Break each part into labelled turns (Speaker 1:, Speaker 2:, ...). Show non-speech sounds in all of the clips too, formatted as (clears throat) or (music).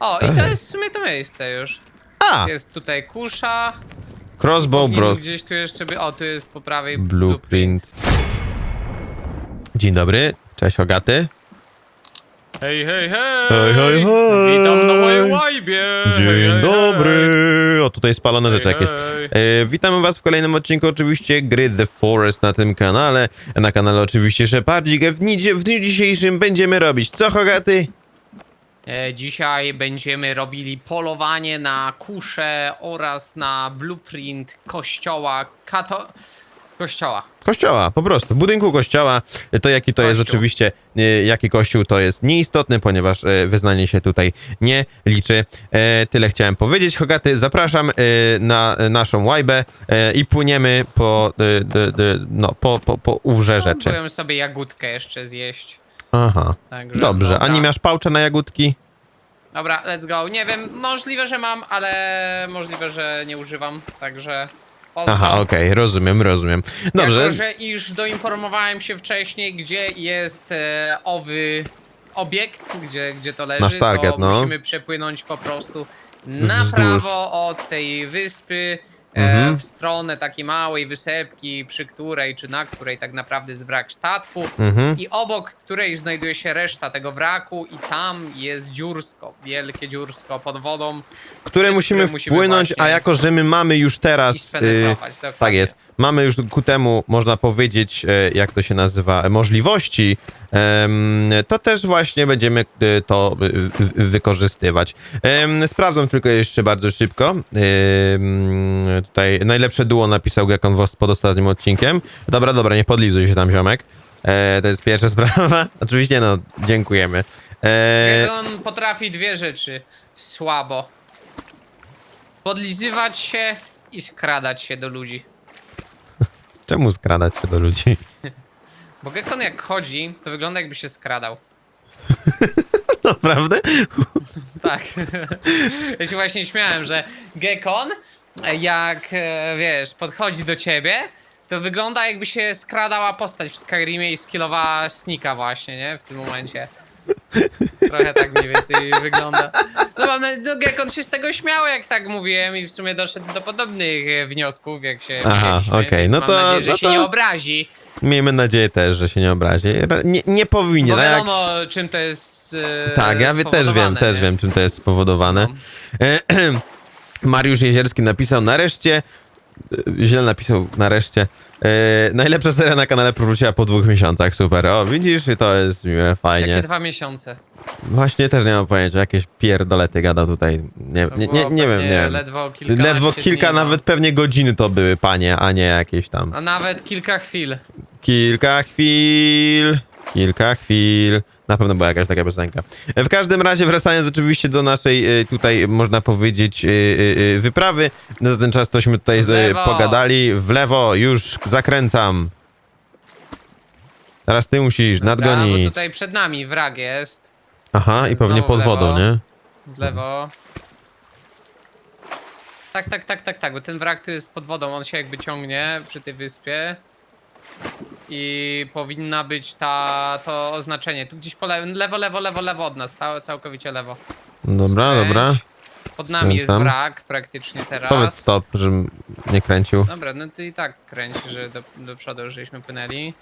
Speaker 1: O, i to jest w sumie to miejsce już.
Speaker 2: A!
Speaker 1: Jest tutaj kusza.
Speaker 2: Crossbow
Speaker 1: Powinien
Speaker 2: Bros.
Speaker 1: gdzieś tu jeszcze by... O, tu jest po prawej
Speaker 2: Blueprint. Dzień dobry, cześć Hogaty.
Speaker 1: Hej, hej, hej!
Speaker 2: Hej, hej, hej!
Speaker 1: Witam na mojej łajbie!
Speaker 2: Dzień
Speaker 1: hej,
Speaker 2: dobry! O, tutaj spalone rzeczy jakieś. E, witamy was w kolejnym odcinku oczywiście gry The Forest na tym kanale. Na kanale oczywiście Shepardzik. W, w dniu dzisiejszym będziemy robić co, Hogaty?
Speaker 1: E, Dzisiaj będziemy robili polowanie na kuszę oraz na blueprint kościoła kato... Kościoła.
Speaker 2: Kościoła, po prostu. Budynku kościoła. To jaki to jest
Speaker 1: Kościół.
Speaker 2: oczywiście, e, jaki kościół to jest nieistotne, ponieważ e, wyznanie się tutaj nie liczy. E, Tyle chciałem powiedzieć. Hogaty, zapraszam e, na e, naszą łajbę e, i płyniemy po, e, no, po, po, po ówrze rzeczy.
Speaker 1: Byłem sobie jagódkę jeszcze zjeść.
Speaker 2: Aha.
Speaker 1: Także,
Speaker 2: Dobrze, a
Speaker 1: dobra.
Speaker 2: nie masz pałcza na jagódki?
Speaker 1: Dobra, let's go. Nie wiem, możliwe, że mam, ale możliwe, że nie używam, także... Pozdro.
Speaker 2: Aha, okej, rozumiem, rozumiem. Dobrze,
Speaker 1: Jako, że iż doinformowałem się wcześniej, gdzie jest e, owy obiekt, gdzie, gdzie to leży,
Speaker 2: Nasz target,
Speaker 1: to
Speaker 2: no.
Speaker 1: musimy przepłynąć po prostu na
Speaker 2: Wzdłuż.
Speaker 1: prawo od tej wyspy
Speaker 2: Mhm.
Speaker 1: w stronę takiej małej wysepki, przy której czy na której tak naprawdę jest wrak statku
Speaker 2: mhm.
Speaker 1: i obok której znajduje się reszta tego wraku i tam jest dziursko, wielkie dziursko pod wodą
Speaker 2: które
Speaker 1: przez
Speaker 2: musimy wpłynąć,
Speaker 1: właśnie
Speaker 2: a jako, że my mamy już
Speaker 1: i
Speaker 2: teraz... y,
Speaker 1: spenetrować. dokładnie.
Speaker 2: tak jest. Mamy już ku temu, można powiedzieć, e, jak to się nazywa, e, możliwości, em, to też właśnie będziemy e, to e, w- wykorzystywać. Em, Sprawdzam tylko jeszcze bardzo szybko. Em, Tutaj najlepsze duo napisał Gekon Wost pod ostatnim odcinkiem. Dobra, dobra, nie podlizuj się tam, ziomek. E, To jest pierwsza (laughs) sprawa. Oczywiście, no, dziękujemy. E,
Speaker 1: on potrafi dwie rzeczy słabo. Podlizywać się i skradać się do ludzi. (laughs)
Speaker 2: Czemu skradać się do ludzi? (laughs)
Speaker 1: Bo Gekon jak chodzi, to wygląda jakby się skradał.
Speaker 2: Naprawdę?
Speaker 1: Tak. ja się właśnie śmiałem, że Gekon jak e, wiesz, podchodzi do ciebie, to wygląda jakby się skradała postać w Skyrimie i skillowała snika właśnie, nie? W tym momencie. Trochę tak mniej więcej wygląda. No mam na- no, Gekon się z tego śmiał, jak tak mówiłem i w sumie doszedł do podobnych e, wniosków, jak się
Speaker 2: Aha, okej,
Speaker 1: więc
Speaker 2: no
Speaker 1: mam
Speaker 2: to-
Speaker 1: nadzieję, że
Speaker 2: no
Speaker 1: się
Speaker 2: to-
Speaker 1: nie obrazi.
Speaker 2: Miejmy nadzieję też, że się nie obrazi. Nie, nie powinien.
Speaker 1: Bo
Speaker 2: a jak-
Speaker 1: wiadomo, czym to jest e,
Speaker 2: Tak, ja też wiem,
Speaker 1: spowodowane,
Speaker 2: też
Speaker 1: nie?
Speaker 2: wiem, czym to jest spowodowane.
Speaker 1: No. (clears throat) (clears throat)
Speaker 2: Mariusz Jezierski napisał nareszcie, e, źle napisał nareszcie, e, najlepsza seria na kanale powróciła po dwóch miesiącach, super. O, widzisz, i to jest miłe, fajnie.
Speaker 1: Jakie dwa miesiące?
Speaker 2: Właśnie też nie mam pojęcia, jakieś pierdolety gadał tutaj. Nie, nie, nie, nie wiem, nie wiem.
Speaker 1: Ledwo kilka,
Speaker 2: Ledwo kilka, nawet pewnie godziny to były, panie, a nie jakieś tam.
Speaker 1: A nawet kilka chwil.
Speaker 2: Kilka chwil, kilka chwil. Na pewno była jakaś taka piosenka. W każdym razie, wracając oczywiście do naszej e, tutaj, można powiedzieć, e, e, e, wyprawy. Za ten czas tośmy tutaj e, pogadali. W lewo, już zakręcam. Teraz ty musisz
Speaker 1: Dobra, bo
Speaker 2: nadgonić.
Speaker 1: tutaj przed nami wrag jest.
Speaker 2: Aha, i pewnie pod
Speaker 1: lewo.
Speaker 2: wodą, nie?
Speaker 1: W lewo. Tak, tak, tak, tak, tak, bo ten wrak tu jest pod wodą, on się jakby ciągnie przy tej wyspie. I powinna być ta, to oznaczenie. Tu gdzieś po lewo, lewo, lewo, lewo, lewo od nas, całe, całkowicie lewo.
Speaker 2: Dobra,
Speaker 1: Skręć.
Speaker 2: dobra.
Speaker 1: Pod nami jest
Speaker 2: Skręcam.
Speaker 1: wrak praktycznie teraz.
Speaker 2: Powiedz stop, żebym nie kręcił.
Speaker 1: Dobra, no to i tak kręci, że do, do przodu żeśmy płynęli.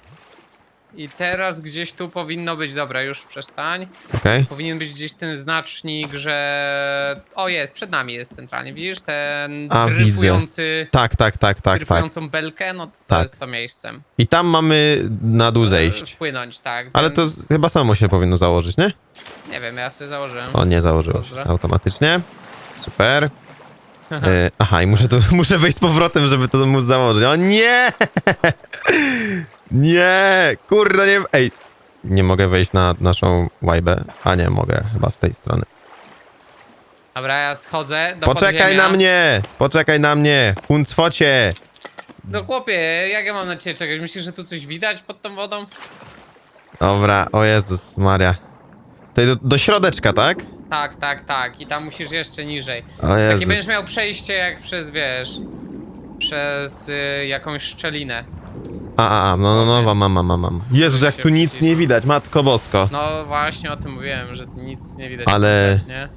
Speaker 1: I teraz gdzieś tu powinno być, dobra, już przestań.
Speaker 2: Okej.
Speaker 1: Powinien być gdzieś ten znacznik, że... O, jest, przed nami jest centralnie. Widzisz ten
Speaker 2: A, widzę.
Speaker 1: dryfujący...
Speaker 2: Tak, tak, tak, tak, tak.
Speaker 1: dryfującą belkę? No to,
Speaker 2: Tak.
Speaker 1: jest to miejscem.
Speaker 2: I tam mamy na dół zejść.
Speaker 1: Wpłynąć, tak.
Speaker 2: Ale to
Speaker 1: więc-
Speaker 2: z, chyba samo się powinno założyć, nie?
Speaker 1: Nie wiem, ja sobie założyłem.
Speaker 2: O, nie założyło się automatycznie. Super. (laughs) E, aha, i muszę, tu, (laughs) muszę wejść z powrotem, żeby to móc założyć. O nie! (laughs) Nie! Kurde, nie... Ej! Nie mogę wejść na naszą łajbę. A nie, mogę chyba z tej strony.
Speaker 1: Dobra, ja schodzę do
Speaker 2: Poczekaj
Speaker 1: podziemia.
Speaker 2: na mnie! Poczekaj na mnie! Huncwocie!
Speaker 1: No chłopie, jak ja mam na ciebie czekać? Myślisz, że tu coś widać pod tą wodą?
Speaker 2: Dobra, o Jezus Maria. Tutaj do, do środeczka, tak?
Speaker 1: Tak, tak, tak. I tam musisz jeszcze niżej.
Speaker 2: O
Speaker 1: Takie
Speaker 2: Jezus.
Speaker 1: będziesz miał przejście jak przez, wiesz, przez y, jakąś szczelinę.
Speaker 2: A, a, a, no, no, no,
Speaker 1: Dosłownie.
Speaker 2: mam, mam, mam, mam. Jezus, jak tu nic nie widać, matko bosko.
Speaker 1: No właśnie o tym mówiłem, że tu nic nie widać.
Speaker 2: Ale-
Speaker 1: kompletnie.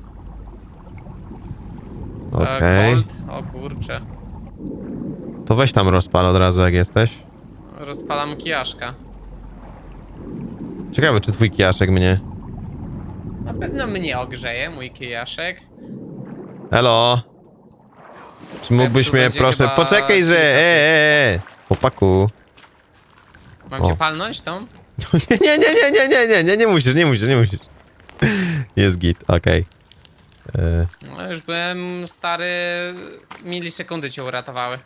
Speaker 2: Okej.
Speaker 1: Gold. O kurczę.
Speaker 2: To weź tam rozpal od razu, jak jesteś.
Speaker 1: Rozpalam kijaszka.
Speaker 2: Ciekawe, czy twój kijaszek mnie...
Speaker 1: Na pewno mnie ogrzeje, mój kijaszek.
Speaker 2: Elo? Czy mógłbyś mnie,
Speaker 1: będzie
Speaker 2: proszę...
Speaker 1: chyba
Speaker 2: Poczekaj, że...
Speaker 1: kilka
Speaker 2: E, e, e. Chłopaku.
Speaker 1: Mam
Speaker 2: O.
Speaker 1: cię palnąć tą?
Speaker 2: Nie, (laughs) nie, nie, nie, nie, nie, nie, nie, nie musisz, nie musisz, nie musisz. Jest git, okej. E,
Speaker 1: No już byłem stary. Milisekundy cię uratowały.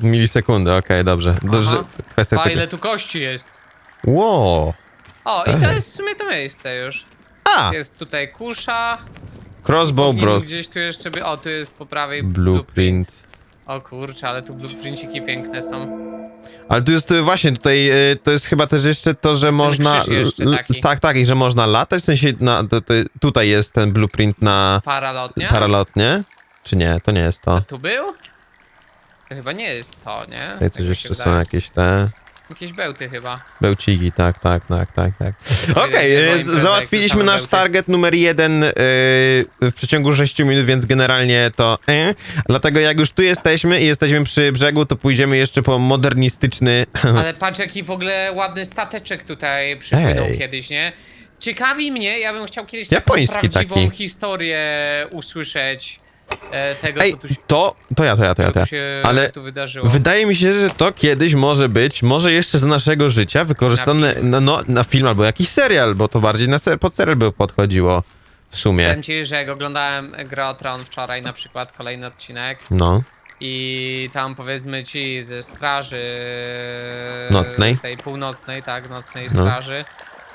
Speaker 2: Milisekundy, okej, dobrze. dobrze. Kwestia
Speaker 1: A ile tu kości jest?
Speaker 2: Wow.
Speaker 1: O, i to
Speaker 2: Ej.
Speaker 1: jest w sumie to miejsce już.
Speaker 2: A!
Speaker 1: Jest tutaj kusza.
Speaker 2: Crossbow
Speaker 1: Powinien
Speaker 2: bros.
Speaker 1: gdzieś tu jeszcze by. O, tu jest po prawej
Speaker 2: Blueprint.
Speaker 1: O kurczę, ale tu blueprinciki piękne są.
Speaker 2: Ale tu jest y, właśnie tutaj, y, to jest chyba też jeszcze to, że
Speaker 1: Jest ten
Speaker 2: można.
Speaker 1: krzyż jeszcze
Speaker 2: l-
Speaker 1: taki.
Speaker 2: Tak, tak, i że można latać. W sensie na, to, to, tutaj jest ten blueprint na
Speaker 1: Paralotnia?
Speaker 2: paralotnie. Czy nie? To nie jest to.
Speaker 1: Tu był? To chyba nie jest to, nie?
Speaker 2: Tutaj
Speaker 1: Tak
Speaker 2: coś
Speaker 1: mi
Speaker 2: jeszcze są
Speaker 1: wydaje.
Speaker 2: jakieś te.
Speaker 1: Jakieś bełty chyba.
Speaker 2: Bełciki, tak, tak, tak, tak, tak. (laughs) Okej, y,
Speaker 1: jak
Speaker 2: załatwiliśmy nasz
Speaker 1: bełty.
Speaker 2: target numer jeden y, w przeciągu 6 minut, więc generalnie to e. Dlatego jak już tu jesteśmy i jesteśmy przy brzegu, to pójdziemy jeszcze po modernistyczny... (laughs)
Speaker 1: Ale patrz jaki w ogóle ładny stateczek tutaj przypłynął
Speaker 2: Ej.
Speaker 1: kiedyś, nie? Ciekawi mnie, ja bym chciał kiedyś
Speaker 2: Japoński
Speaker 1: taką prawdziwą
Speaker 2: taki.
Speaker 1: historię usłyszeć e, tego,
Speaker 2: Ej,
Speaker 1: co tu się,
Speaker 2: to, to ja, to ja, to ja, to ja.
Speaker 1: tu, się
Speaker 2: Ale
Speaker 1: tu wydarzyło.
Speaker 2: Wydaje mi się, że to kiedyś może być, może jeszcze z naszego życia wykorzystane
Speaker 1: Na film.
Speaker 2: na, no, na film albo jakiś serial, bo to bardziej na ser, pod serial by podchodziło w sumie.
Speaker 1: Powiem ci, że jak oglądałem Grę o Tron wczoraj na przykład, kolejny odcinek
Speaker 2: No,
Speaker 1: i tam powiedzmy ci ze straży
Speaker 2: Nocnej?
Speaker 1: tej północnej, tak, nocnej
Speaker 2: No.
Speaker 1: straży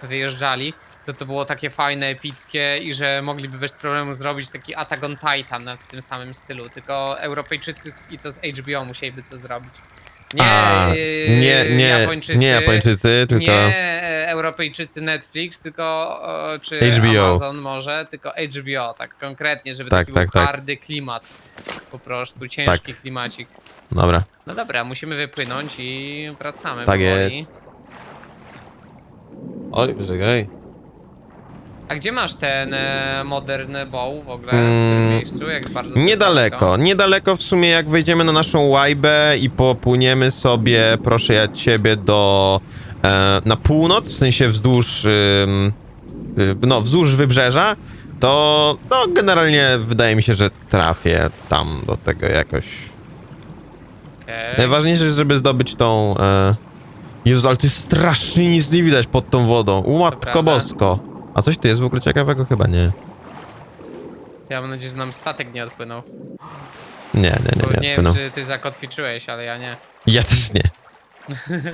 Speaker 1: wyjeżdżali, to to było takie fajne, epickie i że mogliby bez problemu zrobić taki Attack on Titan w tym samym stylu, tylko Europejczycy z- i to z HBO musieliby to zrobić. Nie,
Speaker 2: A,
Speaker 1: yy,
Speaker 2: nie, nie,
Speaker 1: Japończycy,
Speaker 2: nie Japończycy, tylko...
Speaker 1: nie e, Europejczycy Netflix, tylko o, czy
Speaker 2: HBO.
Speaker 1: Amazon może, tylko HBO, tak konkretnie, żeby
Speaker 2: Tak,
Speaker 1: taki
Speaker 2: tak,
Speaker 1: był
Speaker 2: tak.
Speaker 1: klimat. Po prostu ciężki klimacik.
Speaker 2: Dobra,
Speaker 1: No dobra, musimy wypłynąć i wracamy.
Speaker 2: Tak
Speaker 1: powoli.
Speaker 2: jest. oj, czekaj.
Speaker 1: A gdzie masz ten e, moderny bow w ogóle? W którym
Speaker 2: Mm,
Speaker 1: miejscu? Jak bardzo to jest
Speaker 2: Niedaleko, niedaleko w sumie jak wejdziemy na naszą łajbę i popłyniemy sobie, proszę ja ciebie, do... E, na północ, w sensie wzdłuż... ym, y, no, wzdłuż wybrzeża, to no, generalnie wydaje mi się, że trafię tam do tego jakoś.
Speaker 1: Okej.
Speaker 2: Najważniejsze, żeby zdobyć tą... E... Jezu, ale to jest strasznie nic nie widać pod tą wodą. U matko
Speaker 1: prawda.
Speaker 2: bosko. A coś tu jest w ogóle ciekawego? Chyba nie.
Speaker 1: Ja mam nadzieję, że nam statek nie odpłynął.
Speaker 2: Nie, nie, nie,
Speaker 1: Bo
Speaker 2: nie.
Speaker 1: nie
Speaker 2: odpłynął.
Speaker 1: wiem, czy ty zakotwiczyłeś, ale ja nie.
Speaker 2: Ja też nie. (laughs)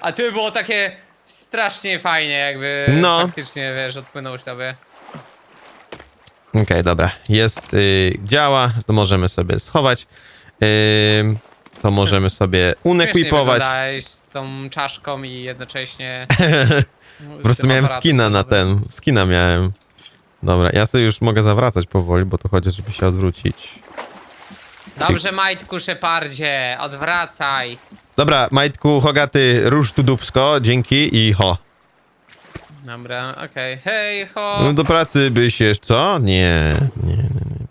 Speaker 1: A tu by było takie strasznie fajnie, jakby
Speaker 2: No.
Speaker 1: faktycznie, wiesz, odpłynął sobie.
Speaker 2: Okej, dobra. Jest, y, działa, to możemy sobie schować. Ym, to możemy sobie
Speaker 1: Śmiesznie
Speaker 2: unequipować.
Speaker 1: wyglądałeś z tą czaszką i jednocześnie... (laughs)
Speaker 2: Po prostu miałem skina na ten. Skina miałem. Dobra, ja sobie już mogę zawracać powoli, bo to chodzi, żeby się odwrócić.
Speaker 1: Dobrze, Majtku Szepardzie, odwracaj.
Speaker 2: Dobra, Majtku, Hogaty, rusz tu dupsko, dzięki i ho.
Speaker 1: Dobra, okej. Hej, ho.
Speaker 2: No do pracy byś jeszcze, co? Nie, nie, nie.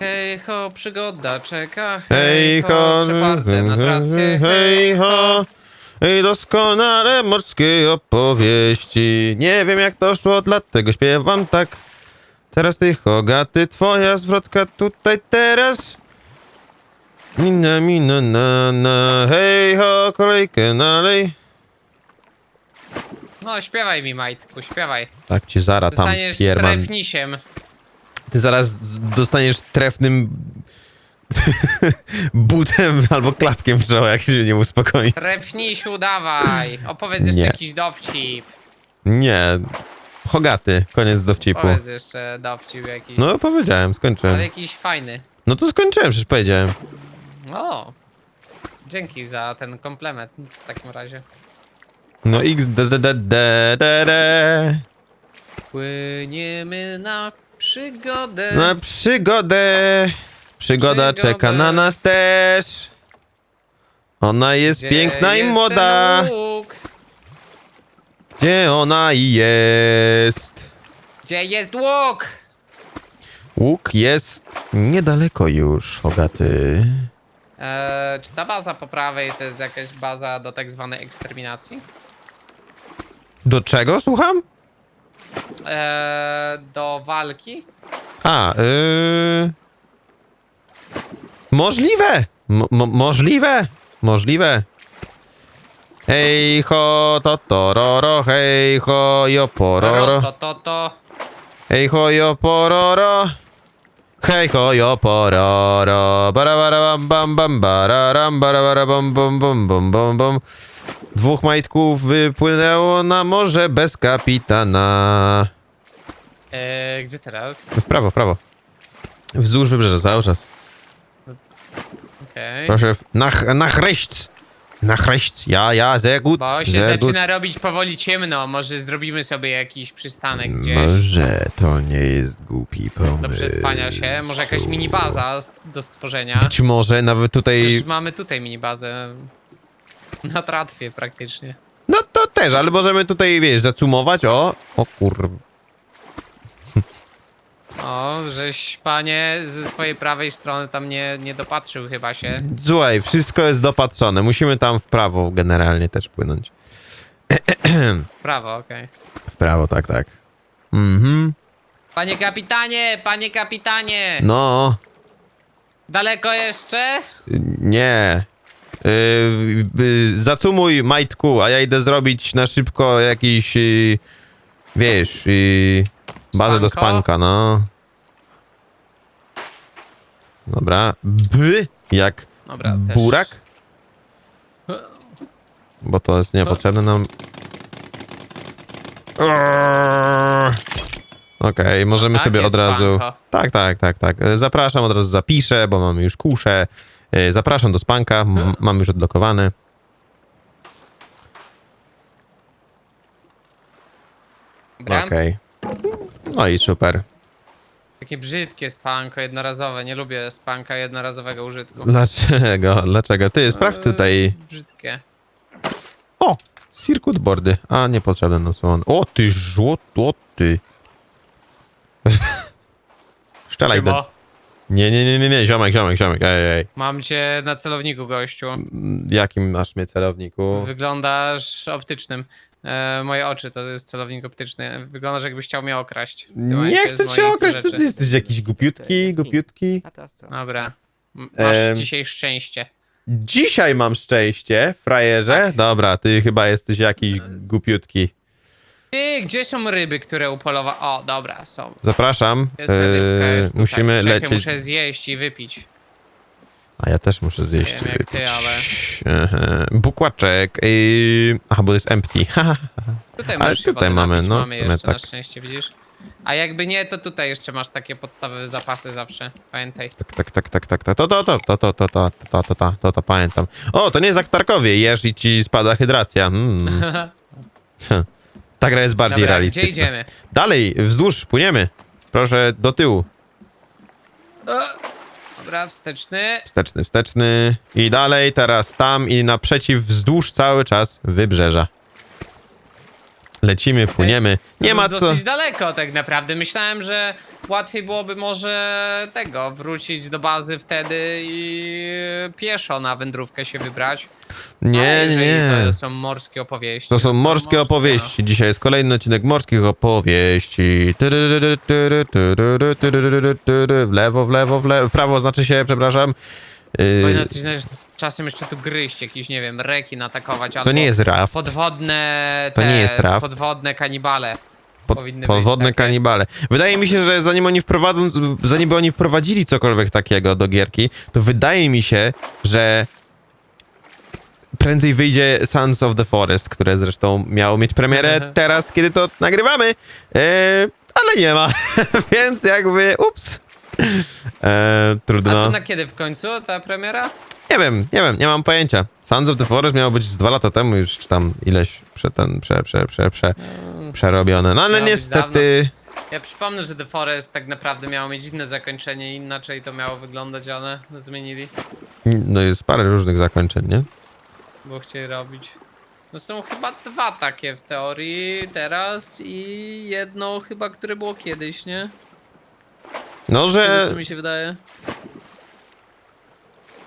Speaker 1: Hej, ho, przygoda czeka.
Speaker 2: Hej ho,
Speaker 1: z Szepardem na tratwie.
Speaker 2: hej ho, hej doskonale morskie opowieści. Nie wiem jak to szło, dlatego śpiewam tak. Teraz ty Hogaty, twoja zwrotka tutaj teraz. Mina, mina, na, na, hej ho, kolejkę nalej.
Speaker 1: No, śpiewaj mi, Majtku, śpiewaj.
Speaker 2: Tak ci zara tam
Speaker 1: Zostaniesz
Speaker 2: pierman.
Speaker 1: trefnisiem.
Speaker 2: Ty zaraz dostaniesz trefnym (laughs) butem albo klapkiem w czoło, jak się nie uspokoi.
Speaker 1: Trefnisiu, dawaj. Opowiedz jeszcze
Speaker 2: Nie.
Speaker 1: jakiś dowcip.
Speaker 2: Nie. Hogaty, koniec dowcipu.
Speaker 1: Powiedz jeszcze dowcip jakiś.
Speaker 2: No powiedziałem,
Speaker 1: Ale
Speaker 2: skończyłem.
Speaker 1: jakiś fajny.
Speaker 2: No to skończyłem, przecież powiedziałem.
Speaker 1: O. Dzięki za ten komplement w takim razie.
Speaker 2: No x d d d d d d
Speaker 1: Płyniemy na przygodę.
Speaker 2: Na przygodę. Przygoda czeka na nas też. Ona jest
Speaker 1: Gdzie
Speaker 2: piękna i
Speaker 1: jest
Speaker 2: młoda.
Speaker 1: ten łuk?
Speaker 2: Gdzie ona jest?
Speaker 1: Gdzie jest łuk?
Speaker 2: Łuk jest niedaleko już, Hogaty.
Speaker 1: Eee, czy ta baza po prawej to jest jakaś baza do tak zwanej eksterminacji?
Speaker 2: Do czego, słucham?
Speaker 1: Eee, do walki?
Speaker 2: A, yy... Możliwe! Mo mo możliwe! Możliwe. Hej ho, to to ro, hej ho, jo pororo.
Speaker 1: To, to, to.
Speaker 2: Hej ho, jo pororo. Hej ho, jo pororo. Bara bara bam bam bararam, bara bara bam bam bam bam bam bam. Dwóch majtków wypłynęło na morze bez kapitana.
Speaker 1: Eee, gdzie teraz?
Speaker 2: W prawo, w prawo. Wzdłuż wybrzeża cały czas.
Speaker 1: Okej.
Speaker 2: Proszę, nach, nach rechts. Nach rechts. Ja, ja, sehr gut.
Speaker 1: Bo się
Speaker 2: sehr gut.
Speaker 1: zaczyna robić powoli ciemno. Może zrobimy sobie jakiś przystanek gdzieś
Speaker 2: Może to nie jest głupi pomysł.
Speaker 1: do przespania się. Może jakaś mini baza s- do stworzenia.
Speaker 2: Być może nawet tutaj...
Speaker 1: Przecież mamy tutaj mini bazę. Na tratwie praktycznie.
Speaker 2: No to też, ale możemy tutaj, wiesz, zacumować. O, o kur...
Speaker 1: O, żeś panie ze swojej prawej strony tam nie, nie dopatrzył chyba się.
Speaker 2: Słuchaj, wszystko jest dopatrzone. Musimy tam w prawo generalnie też płynąć.
Speaker 1: Prawo, okej.
Speaker 2: W prawo, tak, tak. Mhm.
Speaker 1: Panie kapitanie, panie kapitanie!
Speaker 2: No,
Speaker 1: Daleko jeszcze?
Speaker 2: Nie. Yy, yy, zacumuj majtku, a ja idę zrobić na szybko jakiś, yy, wiesz, yy, bazę do
Speaker 1: Spanko?
Speaker 2: spanka, no. Dobra. B jak
Speaker 1: Dobra, też.
Speaker 2: burak? Bo to jest niepotrzebne nam. Okej, możemy
Speaker 1: tak
Speaker 2: sobie
Speaker 1: jest
Speaker 2: od razu. Tak, tak, tak, tak. E, Zapraszam, od razu zapiszę, bo mamy już kuszę. E, Zapraszam do spanka, m- mam już odblokowany.
Speaker 1: Dobra.
Speaker 2: Okej. No i super.
Speaker 1: Takie brzydkie spanko jednorazowe. Nie lubię spanka jednorazowego użytku.
Speaker 2: Dlaczego? Dlaczego? Ty, sprawdź tutaj.
Speaker 1: Eee, Brzydkie.
Speaker 2: O! Circuit boardy. A, niepotrzebne nam są one. O, ty żłoty. (laughs) Szczelaj do...
Speaker 1: Chyba.
Speaker 2: Nie, nie, nie, nie, nie, ziomek, ziomek, ziomek, ej, ej.
Speaker 1: Mam cię na celowniku, gościu.
Speaker 2: Mm, Jakim masz mnie celowniku?
Speaker 1: Wyglądasz optycznym. E, moje oczy to jest celownik optyczny. Wyglądasz jakbyś chciał mnie okraść. w tym
Speaker 2: Nie
Speaker 1: momencie z
Speaker 2: chcę
Speaker 1: moich
Speaker 2: cię okraść,
Speaker 1: rzeczy.
Speaker 2: ty jesteś jakiś głupiutki, głupiutki.
Speaker 3: A teraz co?
Speaker 1: Dobra. M- Masz
Speaker 2: Em.
Speaker 1: dzisiaj szczęście.
Speaker 2: Dzisiaj mam szczęście, frajerze.
Speaker 1: Tak.
Speaker 2: Dobra, ty chyba jesteś jakiś głupiutki.
Speaker 1: Ty, gdzie są ryby, które upolowa... O, dobra, są.
Speaker 2: Zapraszam.
Speaker 1: Jest rybka,
Speaker 2: Eee,
Speaker 1: jest tutaj.
Speaker 2: musimy
Speaker 1: Czekaj,
Speaker 2: lecieć.
Speaker 1: muszę zjeść i wypić.
Speaker 2: A ja też muszę zjeść.
Speaker 1: Wiem jak ty, ale-
Speaker 2: Aha. Bukłaczek. Yy... Aha, bo jest empty. Haha.
Speaker 1: Tutaj
Speaker 2: Ale
Speaker 1: możesz się
Speaker 2: tutaj
Speaker 1: wody
Speaker 2: mamy,
Speaker 1: napić,
Speaker 2: no,
Speaker 1: mamy
Speaker 2: w sumie
Speaker 1: jeszcze na
Speaker 2: tak.
Speaker 1: szczęście, widzisz? A jakby nie, to tutaj jeszcze masz takie podstawowe zapasy zawsze. Pamiętaj.
Speaker 2: Tak, tak, tak, tak, tak, tak. To, to, to, to, to, to, to, to, to, to, to, to pamiętam. O, to nie jest jak w Tarkowie. Jesz i ci spada hydracja. Hmm. Ta gra jest bardziej
Speaker 1: Dobra,
Speaker 2: realistyczna.
Speaker 1: gdzie idziemy?
Speaker 2: Dalej, wzdłuż, płyniemy. Proszę, do tyłu.
Speaker 1: O, dobra, wsteczny.
Speaker 2: Wsteczny, wsteczny. I dalej, teraz tam i naprzeciw, wzdłuż cały czas wybrzeża. Lecimy, płyniemy. Nie
Speaker 1: To
Speaker 2: ma co.
Speaker 1: dosyć daleko tak naprawdę. Myślałem, że łatwiej byłoby może tego, wrócić do bazy wtedy i pieszo na wędrówkę się wybrać. Ale
Speaker 2: Nie,
Speaker 1: jeżeli
Speaker 2: nie.
Speaker 1: to są morskie opowieści.
Speaker 2: To są
Speaker 1: no
Speaker 2: morskie opowieści. Dzisiaj jest kolejny odcinek morskich opowieści. W lewo, w lewo, w lewo. W prawo znaczy się, przepraszam.
Speaker 1: Powinno coś znaleźć, czasem jeszcze tu gryźć, jakiś, nie wiem, rekin atakować,
Speaker 2: to
Speaker 1: albo
Speaker 2: nie jest raft.
Speaker 1: podwodne
Speaker 2: To nie jest raft.
Speaker 1: podwodne kanibale. Powinny
Speaker 2: podwodne
Speaker 1: być takie.
Speaker 2: kanibale. Wydaje mi się, że zanim oni wprowadzą, zanim by oni wprowadzili cokolwiek takiego do gierki, to wydaje mi się, że prędzej wyjdzie Sons of the Forest, które zresztą miało mieć premierę teraz, kiedy to nagrywamy, e, ale nie ma, (laughs) więc jakby ups. E,
Speaker 1: A
Speaker 2: trudno.
Speaker 1: to na kiedy w końcu ta premiera?
Speaker 2: Nie wiem, nie wiem, nie mam pojęcia. Sons of the Forest miało być z dwa lata temu już, czy tam ileś prze, ten, prze, prze, prze, prze, przerobione. No ale
Speaker 1: Miało być
Speaker 2: niestety...
Speaker 1: Ja przypomnę, że The Forest tak naprawdę miało mieć inne zakończenie, inaczej to miało wyglądać, ale zmienili,
Speaker 2: No jest parę różnych zakończeń, nie?
Speaker 1: bo chcieli robić. No są chyba dwa takie w teorii teraz i jedno chyba, które było kiedyś, nie?
Speaker 2: No, że
Speaker 1: Co mi się wydaje?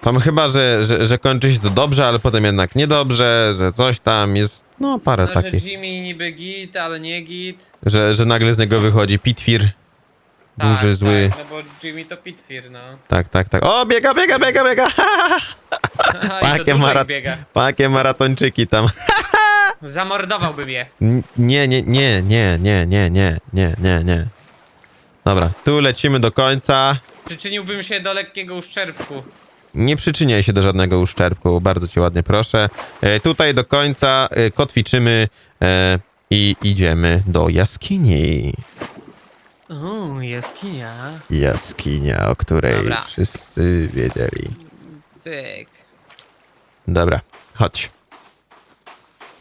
Speaker 2: Tam chyba, że, że, że kończy się to dobrze, ale potem jednak niedobrze, że coś tam jest, no parę
Speaker 1: No, że
Speaker 2: takich,
Speaker 1: Jimmy niby git, ale nie git.
Speaker 2: że, że nagle z niego wychodzi Pitfir, duży,
Speaker 1: tak,
Speaker 2: zły,
Speaker 1: Tak, no bo Jimmy to Pitfir, no.
Speaker 2: tak, tak, tak, o biega, biega, biega, biega, (laughs)
Speaker 1: Aha, i to
Speaker 2: Takie
Speaker 1: dużo
Speaker 2: mara-
Speaker 1: biega.
Speaker 2: takie maratończyki tam. (laughs)
Speaker 1: Zamordowałbym je.
Speaker 2: N- Nie, nie, nie, nie, nie, nie, nie, nie, nie, nie. Dobra, tu lecimy do końca.
Speaker 1: Przyczyniłbym się do lekkiego uszczerbku.
Speaker 2: Nie przyczyniaj się do żadnego uszczerbku, bardzo cię ładnie proszę. E, tutaj do końca e, kotwiczymy e, i idziemy do jaskini.
Speaker 1: Uuu, jaskinia.
Speaker 2: Jaskinia, o której
Speaker 1: Dobra.
Speaker 2: wszyscy wiedzieli.
Speaker 1: Cyk.
Speaker 2: Dobra, chodź.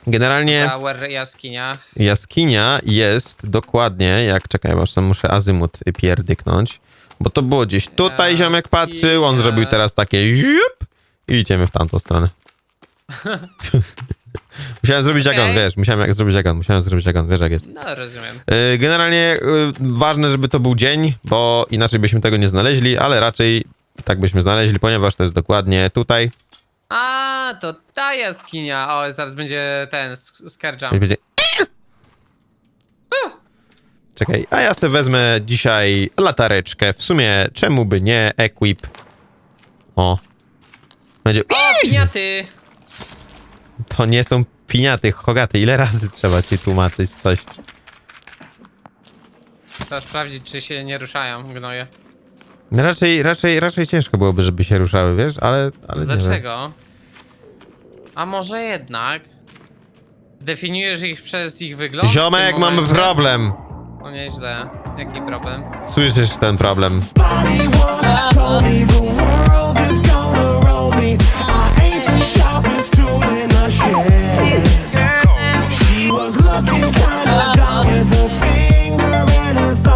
Speaker 2: Generalnie
Speaker 1: Tower jaskinia.
Speaker 2: jaskinia jest dokładnie jak, czekaj, może muszę azymut pierdyknąć, bo to było gdzieś tutaj ziomek patrzył, on zrobił teraz takie ziup i idziemy w tamtą stronę. (laughs) musiałem zrobić jak on, wiesz, musiałem jak zrobić jak on, musiałem zrobić jak on, wiesz jak jest.
Speaker 1: No, rozumiem.
Speaker 2: Yy, Generalnie yy, ważne, żeby to był dzień, bo inaczej byśmy tego nie znaleźli, ale raczej tak byśmy znaleźli, ponieważ to jest dokładnie tutaj.
Speaker 1: A, to ta jaskinia. O, zaraz będzie ten, sk-
Speaker 2: I
Speaker 1: Scarjump.
Speaker 2: Czekaj, a ja sobie wezmę dzisiaj latareczkę. W sumie, czemu by nie? Equip. O. Będzie...
Speaker 1: O, piniaty!
Speaker 2: To nie są piniaty, hogaty. Ile razy trzeba ci tłumaczyć coś?
Speaker 1: Trzeba sprawdzić, czy się nie ruszają gnoje.
Speaker 2: Raczej, raczej, raczej ciężko byłoby, żeby się ruszały, wiesz? Ale, ale nie wiem.
Speaker 1: Dlaczego? A może jednak? Definiujesz ich przez ich wygląd? w
Speaker 2: Ziomek, mamy
Speaker 1: momencie?
Speaker 2: problem.
Speaker 1: No nieźle. Jaki problem?
Speaker 2: Słyszysz ten problem.
Speaker 3: Looking kinda dumb with finger and thumb.